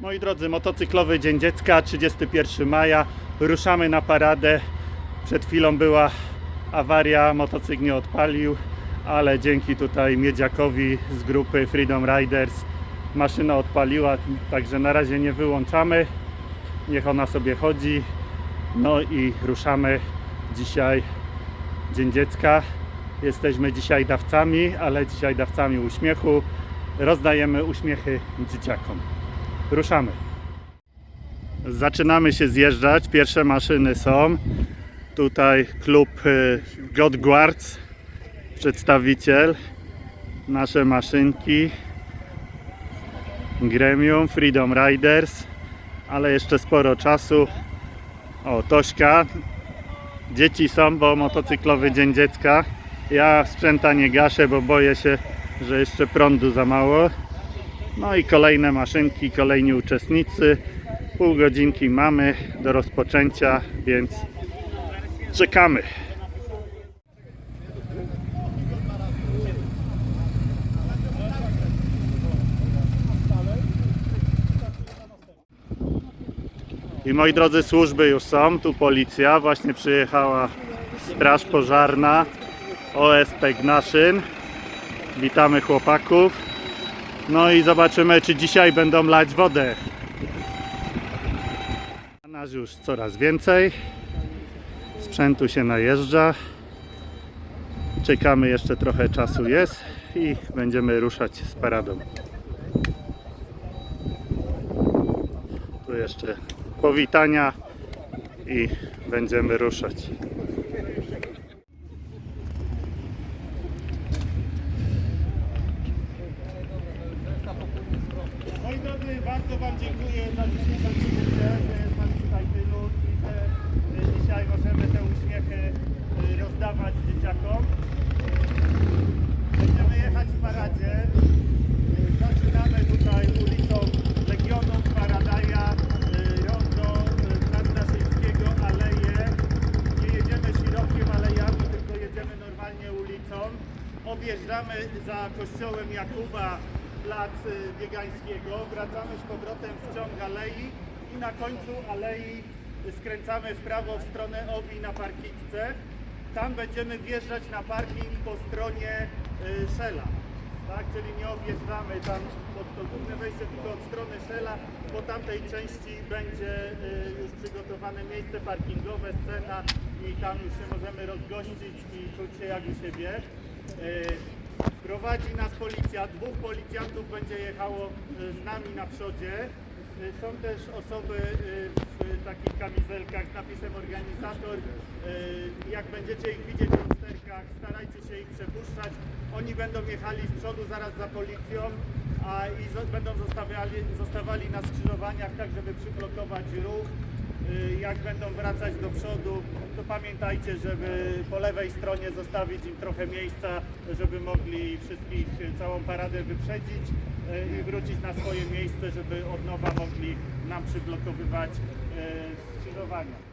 Moi drodzy, motocyklowy Dzień Dziecka, 31 maja. Ruszamy na paradę. Przed chwilą była awaria, motocykl nie odpalił, ale dzięki tutaj Miedziakowi z grupy Freedom Riders maszyna odpaliła, także na razie nie wyłączamy. Niech ona sobie chodzi. No i ruszamy dzisiaj Dzień Dziecka. Jesteśmy dzisiaj dawcami, ale dzisiaj dawcami uśmiechu. Rozdajemy uśmiechy dzieciakom. Ruszamy. Zaczynamy się zjeżdżać. Pierwsze maszyny są. Tutaj klub y, God Guards, przedstawiciel. Nasze maszynki. Gremium, Freedom Riders, ale jeszcze sporo czasu. O, Tośka. Dzieci są, bo motocyklowy dzień dziecka. Ja sprzęta nie gaszę, bo boję się, że jeszcze prądu za mało. No i kolejne maszynki, kolejni uczestnicy. Pół godzinki mamy do rozpoczęcia, więc czekamy. I moi drodzy, służby już są. Tu policja, właśnie przyjechała straż pożarna OSP Gnaszyn. Witamy chłopaków. No i zobaczymy, czy dzisiaj będą lać wodę. Nas już coraz więcej. Sprzętu się najeżdża. Czekamy, jeszcze trochę czasu jest i będziemy ruszać z paradą. Tu jeszcze powitania i będziemy ruszać. Moi drodzy, bardzo Wam dziękuję za dzisiejszą przybycie, że jest Wam tutaj tylu i że e, dzisiaj możemy te uśmiechy e, rozdawać dzieciakom. Biegańskiego, wracamy z powrotem w ciąg alei i na końcu alei y, skręcamy w prawo w stronę Obi na parkitce. Tam będziemy wjeżdżać na parking po stronie y, Szela. Tak, czyli nie objeżdżamy tam pod to główne wejście, tylko od strony Szela. Po tamtej części będzie y, już przygotowane miejsce parkingowe, scena i tam już się możemy rozgościć i czuć się jak u siebie. Prowadzi nas policja, dwóch policjantów będzie jechało y, z nami na przodzie. Y, Są też osoby y, w takich kamizelkach z napisem organizator. Jak będziecie ich widzieć w lusterkach, starajcie się ich przepuszczać. Oni będą jechali z przodu zaraz za policją a i będą zostawiali, zostawali na skrzyżowaniach tak, żeby przyblokować ruch. Y, Jak będą wracać do przodu, to pamiętajcie, żeby po lewej stronie zostawić im trochę miejsca, żeby mogli wszystkich, y, całą paradę wyprzedzić y, i wrócić na swoje miejsce, żeby od nowa mogli nam przyblokowywać skrzyżowania.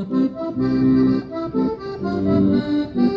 Thank you.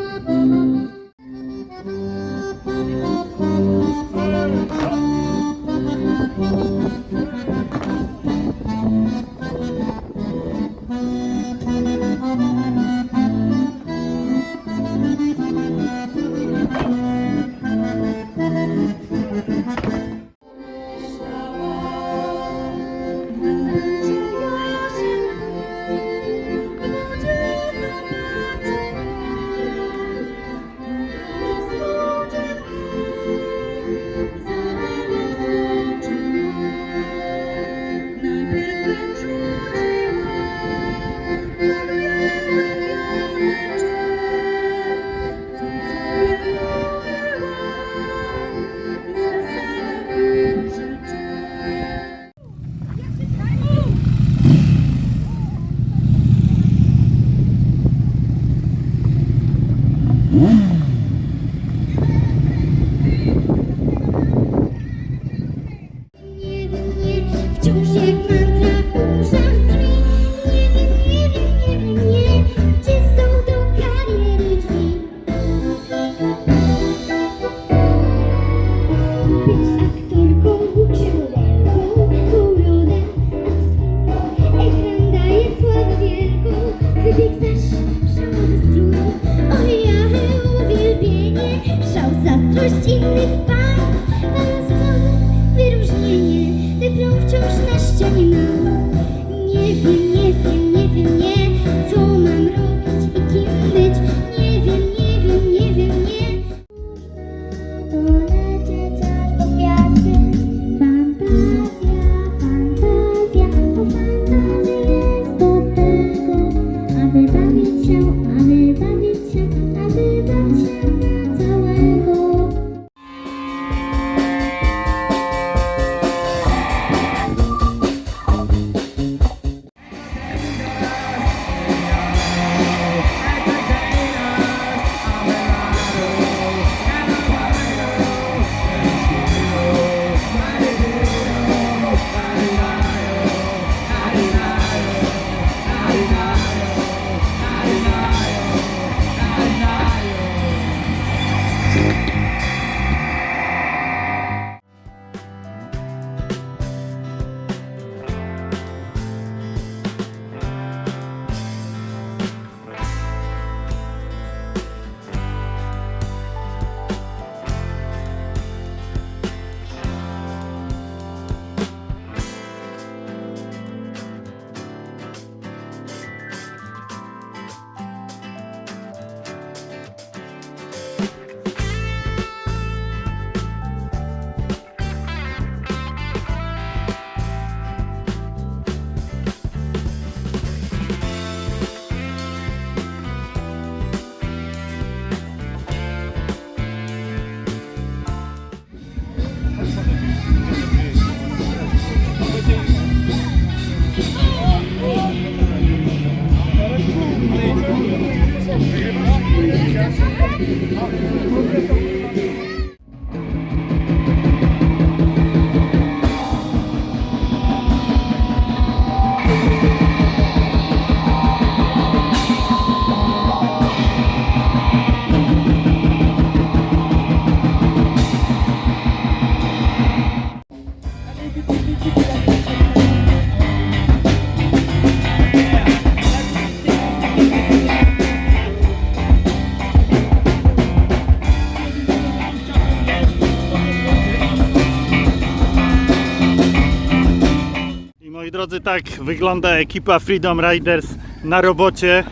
Drodzy, tak wygląda ekipa Freedom Riders na robocie.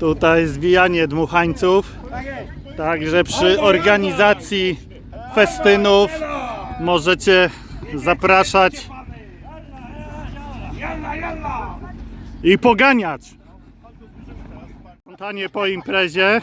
Tutaj zwijanie dmuchańców. Także przy organizacji festynów możecie zapraszać i poganiać. Spontanie po imprezie.